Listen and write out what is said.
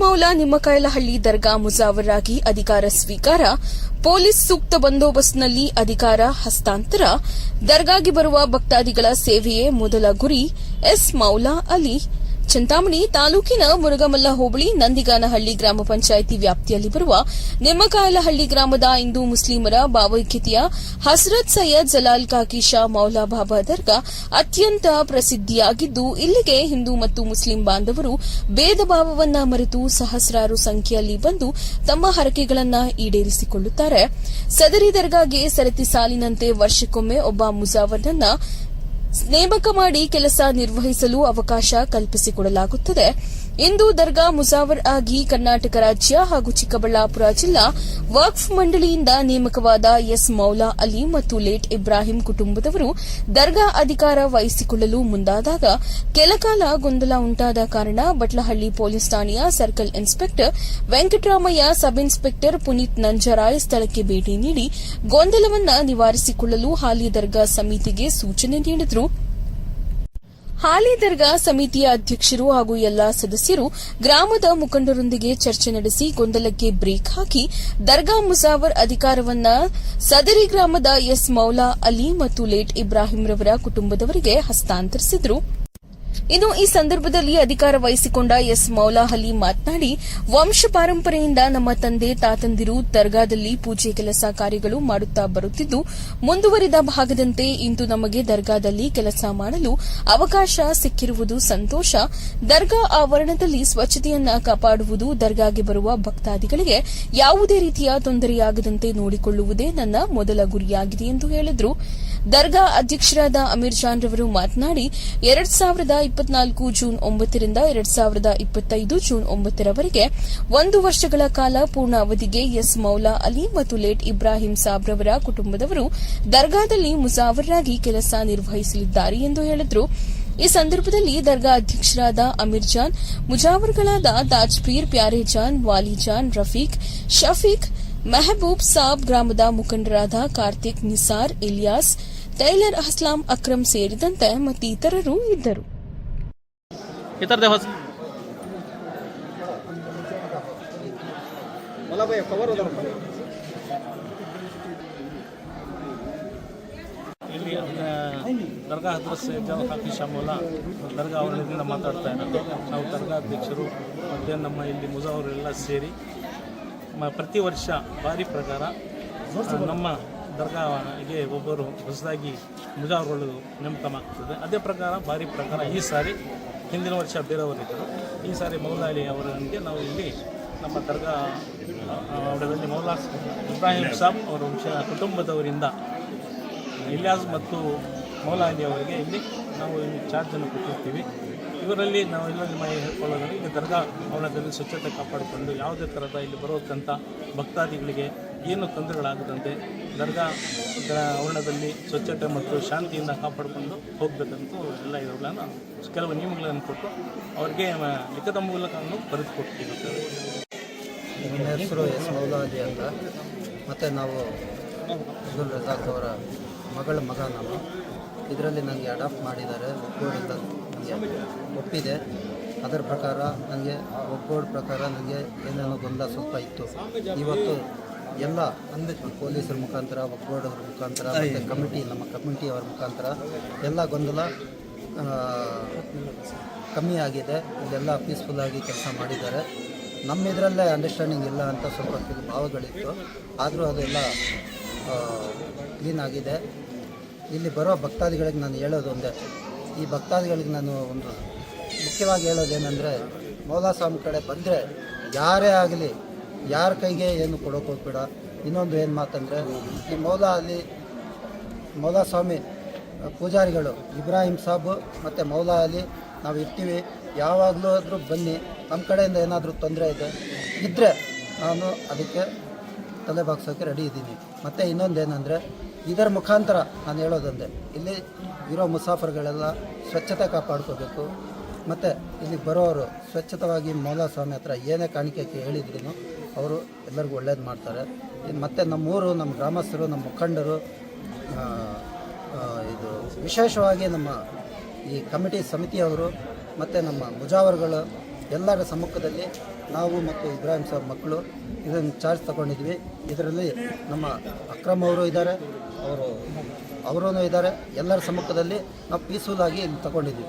ಮೌಲಾ ನಿಮ್ಮಕಾಯಲಹಳ್ಳಿ ದರ್ಗಾ ಮುಜಾವರಾಗಿ ಅಧಿಕಾರ ಸ್ವೀಕಾರ, ಪೊಲೀಸ್ ಸೂಕ್ತ ಬಂದೋಬಸ್ತ್ನಲ್ಲಿ ಅಧಿಕಾರ ಹಸ್ತಾಂತರ, ದರ್ಗಾಗೆ ಬರುವ ಭಕ್ತಾದಿಗಳ ಸೇವೆಯೇ ಮೊದಲ ಗುರಿ, ಎಸ್ ಮೌಲಾ ಅಲಿ. ಚಿಂತಾಮಣಿ ತಾಲೂಕಿನ ಮುರುಗಮಲ್ಲ ಹೋಬಳಿ ನಂದಿಗಾನಹಳ್ಳಿ ಗ್ರಾಮ ಪಂಚಾಯಿತಿ ವ್ಯಾಪ್ತಿಯಲ್ಲಿ ಬರುವ ನಿಮ್ಮಕಾಯಲಹಳ್ಳಿ ಗ್ರಾಮದ ಹಿಂದೂ ಮುಸ್ಲಿಮರ ಭಾವೈಕ್ಯತೆಯ ಹಸ್ರತ್ ಸೈಯದ್ ಜಲಾಲ್ ಕಾಕಿ ಶಾ ಮೌಲಾ ಬಾಬಾ ದರ್ಗಾ ಅತ್ಯಂತ ಪ್ರಸಿದ್ಧಿಯಾಗಿದ್ದು, ಇಲ್ಲಿಗೆ ಹಿಂದೂ ಮತ್ತು ಮುಸ್ಲಿಂ ಬಾಂಧವರು ಭೇದ ಭಾವವನ್ನ ಮರೆತು ಸಹಸ್ರಾರು ಸಂಖ್ಯೆಯಲ್ಲಿ ಬಂದು ತಮ್ಮ ಹರಕೆಗಳನ್ನ ಈಡೇರಿಸಿಕೊಳ್ಳುತ್ತಾರೆ. ಸದರಿ ದರ್ಗಾಗೆ ಸರತಿ ಸಾಲಿನಂತೆ ವರ್ಷಕ್ಕೊಮ್ಮೆ ಒಬ್ಬ ಮುಜಾವರ್ನನ್ನ ನೇಮಕ ಮಾಡಿ ಕೆಲಸ ನಿರ್ವಹಿಸಲು ಅವಕಾಶ ಕಲ್ಪಿಸಿಕೊಡಲಾಗುತ್ತದೆ. ಇಂದು ದರ್ಗಾ ಮುಜಾವರ್ ಆಗಿ ಕರ್ನಾಟಕ ರಾಜ್ಯ ಹಾಗೂ ಚಿಕ್ಕಬಳ್ಳಾಪುರ ಜಿಲ್ಲಾ ವಕ್ಫ್ ಮಂಡಳಿಯಿಂದ ನೇಮಕವಾದ ಎಸ್ ಮೌಲಾ ಅಲಿ ಮತ್ತು ಲೇಟ್ ಇಬ್ರಾಹಿಂ ಕುಟುಂಬದವರು ದರ್ಗಾ ಅಧಿಕಾರ ವಹಿಸಿಕೊಳ್ಳಲು ಮುಂದಾದಾಗ ಕೆಲಕಾಲ ಗೊಂದಲ ಉಂಟಾದ ಕಾರಣ ಬಟ್ಲಹಳ್ಳಿ ಪೊಲೀಸ್ ಠಾಣೆಯ circle inspector Venkataramaiah, sub inspector Puneeth Nanjarai ಸ್ಥಳಕ್ಕೆ ಭೇಟಿ ನೀಡಿ ಗೊಂದಲವನ್ನು ನಿವಾರಿಸಿಕೊಳ್ಳಲು ಹಾಲಿ ದರ್ಗಾ ಸಮಿತಿಗೆ ಸೂಚನೆ ನೀಡಿದರು. ಹಾಲಿ ದರ್ಗಾ ಸಮಿತಿಯ ಅಧ್ಯಕ್ಷರು ಹಾಗೂ ಎಲ್ಲಾ ಸದಸ್ಯರು ಗ್ರಾಮದ ಮುಖಂಡರೊಂದಿಗೆ ಚರ್ಚೆ ನಡೆಸಿ ಗೊಂದಲಕ್ಕೆ ಬ್ರೇಕ್ ಹಾಕಿ ದರ್ಗಾ ಮುಜಾವರ್ ಅಧಿಕಾರವನ್ನ ಸದರಿ ಗ್ರಾಮದ ಎಸ್ ಮೌಲಾ ಅಲಿ ಮತ್ತು ಲೇಟ್ ಇಬ್ರಾಹಿಂ ರವರ ಕುಟುಂಬದವರಿಗೆ ಹಸ್ತಾಂತರಿಸಿದರು. ಇನ್ನು ಈ ಸಂದರ್ಭದಲ್ಲಿ ಅಧಿಕಾರ ವಹಿಸಿಕೊಂಡ ಎಸ್ ಮೌಲಾಹಲಿ ಮಾತನಾಡಿ, ವಂಶ ಪಾರಂಪರೆಯಿಂದ ನಮ್ಮ ತಂದೆ ತಾತಂದಿರು ದರ್ಗಾದಲ್ಲಿ ಪೂಜೆ ಕೆಲಸ ಕಾರ್ಯಗಳು ಮಾಡುತ್ತಾ ಬರುತ್ತಿದ್ದು, ಮುಂದುವರಿದ ಭಾಗದಂತೆ ಇಂದು ನಮಗೆ ದರ್ಗಾದಲ್ಲಿ ಕೆಲಸ ಮಾಡಲು ಅವಕಾಶ ಸಿಕ್ಕಿರುವುದು ಸಂತೋಷ. ದರ್ಗಾ ಆವರಣದಲ್ಲಿ ಸ್ವಚ್ಛತೆಯನ್ನ ಕಾಪಾಡುವುದು, ದರ್ಗಾಗೆ ಬರುವ ಭಕ್ತಾದಿಗಳಿಗೆ ಯಾವುದೇ ರೀತಿಯ ತೊಂದರೆಯಾಗದಂತೆ ನೋಡಿಕೊಳ್ಳುವುದೇ ನನ್ನ ಮೊದಲ ಗುರಿಯಾಗಿದೆ ಎಂದು ಹೇಳಿದರು. ದರ್ಗಾ ಅಧ್ಯಕ್ಷರಾದ ಅಮೀರ್ ಜಾನ್ ರವರು ಮಾತನಾಡಿ, ಎರಡ್ ಸಾವಿರದ ಇಪ್ಪತ್ನಾಲ್ಕು ಜೂನ್ ಒಂಬತ್ತರಿಂದ ಎರಡ್ ಸಾವಿರದ ಇಪ್ಪತ್ತೈದು ಜೂನ್ ಒಂಬತ್ತರವರೆಗೆ ಒಂದು ವರ್ಷಗಳ ಕಾಲ ಪೂರ್ಣ ಅವಧಿಗೆ ಎಸ್ ಮೌಲಾ ಅಲಿ ಮತ್ತು ಲೇಟ್ ಇಬ್ರಾಹಿಂ ಸಾಬ್ರವರ ಕುಟುಂಬದವರು ದರ್ಗಾದಲ್ಲಿ ಮುಜಾವರಾಗಿ ಕೆಲಸ ನಿರ್ವಹಿಸಲಿದ್ದಾರೆ ಎಂದು ಹೇಳಿದರು. ಈ ಸಂದರ್ಭದಲ್ಲಿ ದರ್ಗಾ ಅಧ್ಯಕ್ಷರಾದ ಅಮೀರ್ ಜಾನ್, ಮುಜಾವರ್ಗಳಾದ ತಾಜ್ಪೀರ್ ಪ್ಯಾರೆ ಜಾನ್, ವಾಲಿ ಜಾನ್, ರಫೀಕ್, ಶಫೀಕ್, ಮೆಹಬೂಬ್ ಸಾಬ್ ಗ್ರಾಮದ ಮುಖಂಡರಾದ ಕಾರ್ತಿಕ್ ನಿಸಾರ್, ಇಲಿಯಾಸ್ ಟೈಲರ್ ಅಸ್ಲಾಂ ಅಕ್ರಮ್ ಸೇರಿದಂತೆ ಮತ್ತಿತರರು ಇದ್ದರು. ದರ್ಗಾ ಹತ್ರ ಸೇಜಾನ್ ಹಾಕಿ ಶಾಮುಲ್ಲ ದರ್ಗಾ ಅವರಿಂದ ಮಾತಾಡ್ತಾ ಇರೋದು. ನಾವು ದರ್ಗಾ ಅಧ್ಯಕ್ಷರು ಮತ್ತು ನಮ್ಮ ಇಲ್ಲಿ ಮುಜಾವರೆಲ್ಲ ಸೇರಿ ಪ್ರತಿ ವರ್ಷ ಭಾರಿ ಪ್ರಕಾರ ನಮ್ಮ ದರ್ಗಾಗೆ ಒಬ್ಬರು ಹೊಸದಾಗಿ ಮುಜಾವರುಗಳು ನೇಮಕವಾಗ್ತದೆ. ಅದೇ ಪ್ರಕಾರ ಭಾರಿ ಪ್ರಕಾರ ಈ ಸಾರಿ ಹಿಂದಿನ ವರ್ಷ ಬೇರೆಯವರಿದ್ದರು ಈ ಸಾರಿ ಮೌಲಾಲಿ ಅವರಿಗೆ ನಾವು ಇಲ್ಲಿ ನಮ್ಮ ದರ್ಗಾ ಅವರಲ್ಲಿ ಮೌಲಾ ಇಬ್ರಾಹಿಂ ಸಾಬ್ ಅವರ ಕುಟುಂಬದವರಿಂದ ಇಲಿಯಾಸ್ ಮತ್ತು ಮೌಲಾಲಿ ಅವರಿಗೆ ಇಲ್ಲಿ ನಾವು ಇಲ್ಲಿ ಚಾರ್ಜನ್ನು ಕೊಟ್ಟಿರ್ತೀವಿ. ಇವರಲ್ಲಿ ನಾವು ಎಲ್ಲರಲ್ಲಿ ಮಾಹಿತಿ ಹೇಳ್ಕೊಳ್ಳೋದ್ರೆ ಈಗ ದರ್ಗಾ ಭವನದಲ್ಲಿ ಸ್ವಚ್ಛತೆ ಕಾಪಾಡಿಕೊಂಡು ಯಾವುದೇ ಥರದ ಇಲ್ಲಿ ಬರೋಕ್ಕಂಥ ಭಕ್ತಾದಿಗಳಿಗೆ ಏನು ತೊಂದರೆಗಳಾಗದಂತೆ ದರ್ಗಾ ಆವರಣದಲ್ಲಿ ಸ್ವಚ್ಛತೆ ಮತ್ತು ಶಾಂತಿಯಿಂದ ಕಾಪಾಡಿಕೊಂಡು ಹೋಗಬೇಕಂತೂ ಎಲ್ಲ ಇವುಗಳನ್ನು ಕೆಲವು ನಿಯಮಗಳನ್ನು ಕೊಟ್ಟು ಅವ್ರಿಗೆ ಲಿಖಿತ ಮೂಲಕವನ್ನು ಬರೆದು ಕೊಟ್ಟಿರುತ್ತೇವೆ ಹೆಸರು ಎಸ್ ಮೌಲಾದಿ ಅಂತ. ಮತ್ತು ನಾವು ಅಬ್ದುಲ್ ರಜಾಕ್ ಅವರ ಮಗಳ ಮಗ ನಾನು ಇದರಲ್ಲಿ ನನಗೆ ಅಡಾಪ್ಟ್ ಮಾಡಿದ್ದಾರೆ. ಒಪ್ಪೋಡಿಂದ ನನಗೆ ಒಪ್ಪಿದೆ. ಅದರ ಪ್ರಕಾರ ನನಗೆ ಒಪ್ಪೋಡ್ ಪ್ರಕಾರ ನನಗೆ ಏನೇನೋ ಗೊಂದಲ ಸ್ವಲ್ಪ ಇತ್ತು. ಇವತ್ತು ಎಲ್ಲ ಪೊಲೀಸರ ಮುಖಾಂತರ ಒಗ್ಗೂಡವ್ರ ಮುಖಾಂತರ ಮತ್ತು ಕಮಿಟಿ ನಮ್ಮ ಕಮಿಟಿಯವರ ಮುಖಾಂತರ ಎಲ್ಲ ಗೊಂದಲ ಕಮ್ಮಿ ಆಗಿದೆ. ಇಲ್ಲೆಲ್ಲ ಪೀಸ್ಫುಲ್ಲಾಗಿ ಕೆಲಸ ಮಾಡಿದ್ದಾರೆ. ನಮ್ಮ ಇದರಲ್ಲೇ ಅಂಡರ್ಸ್ಟ್ಯಾಂಡಿಂಗ್ ಇಲ್ಲ ಅಂತ ಸ್ವಲ್ಪ ಭಾವಗಳಿತ್ತು. ಆದರೂ ಅದೆಲ್ಲ ಕ್ಲೀನ್ ಆಗಿದೆ. ಇಲ್ಲಿ ಬರೋ ಭಕ್ತಾದಿಗಳಿಗೆ ನಾನು ಹೇಳೋದು ಒಂದೇ. ಈ ಭಕ್ತಾದಿಗಳಿಗೆ ನಾನು ಒಂದು ಮುಖ್ಯವಾಗಿ ಹೇಳೋದೇನೆಂದರೆ ಮೌಲಾಸ್ವಾಮಿ ಕಡೆ ಬಂದರೆ ಯಾರೇ ಆಗಲಿ ಯಾರ ಕೈಗೆ ಏನು ಕೊಡೋಕೆ ಹೋಗ್ಬೇಡ. ಇನ್ನೊಂದು ಏನು ಮಾತಂದರೆ, ಈ ಮೌಲಾ ಅಲ್ಲಿ ಮೌಲಾ ಸ್ವಾಮಿ ಪೂಜಾರಿಗಳು ಇಬ್ರಾಹಿಂ ಸಾಬು ಮತ್ತು ಮೌಲಾ ಅಲಿ ನಾವು ಇರ್ತೀವಿ. ಯಾವಾಗಲೂ ಆದರೂ ಬನ್ನಿ. ನಮ್ಮ ಕಡೆಯಿಂದ ಏನಾದರೂ ತೊಂದರೆ ಇದೆ ಇದ್ದರೆ ನಾನು ಅದಕ್ಕೆ ತಲೆ ಬಾಗ್ಸೋಕ್ಕೆ ರೆಡಿ ಇದ್ದೀನಿ. ಮತ್ತು ಇನ್ನೊಂದೇನೆಂದರೆ ಇದರ ಮುಖಾಂತರ ನಾನು ಹೇಳೋದಂದೆ. ಇಲ್ಲಿ ಇರೋ ಮುಸಾಫರ್ಗಳೆಲ್ಲ ಸ್ವಚ್ಛತೆ ಕಾಪಾಡ್ಕೋಬೇಕು. ಮತ್ತು ಇಲ್ಲಿ ಬರೋರು ಸ್ವಚ್ಛತವಾಗಿ ಮೌಲಾ ಸ್ವಾಮಿ ಹತ್ರ ಏನೇ ಕಾಣಿಕೆ ಹೇಳಿದ್ರು ಅವರು ಎಲ್ಲರಿಗೂ ಒಳ್ಳೇದು ಮಾಡ್ತಾರೆ. ಮತ್ತು ನಮ್ಮೂರು, ನಮ್ಮ ಗ್ರಾಮಸ್ಥರು, ನಮ್ಮ ಮುಖಂಡರು ಇದು ವಿಶೇಷವಾಗಿ ನಮ್ಮ ಈ ಕಮಿಟಿ ಸಮಿತಿಯವರು ಮತ್ತು ನಮ್ಮ ಮುಜಾವರ್ಗಳು ಎಲ್ಲರ ಸಮ್ಮುಖದಲ್ಲಿ ನಾವು ಮತ್ತು ಇಬ್ರಾಹಿಂ ಸಾಬ್ ಮಕ್ಕಳು ಇದನ್ನು ಚಾರ್ಜ್ ತಗೊಂಡಿದ್ವಿ. ಇದರಲ್ಲಿ ನಮ್ಮ ಅಕ್ರಮ್ ಅವರು ಇದ್ದಾರೆ, ಅವರು ಅವರೂ ಇದ್ದಾರೆ. ಎಲ್ಲರ ಸಮ್ಮುಖದಲ್ಲಿ ನಾವು ಪೀಸ್ಫುಲ್ ಆಗಿ ಇಲ್ಲಿ ತಗೊಂಡಿದ್ವಿ.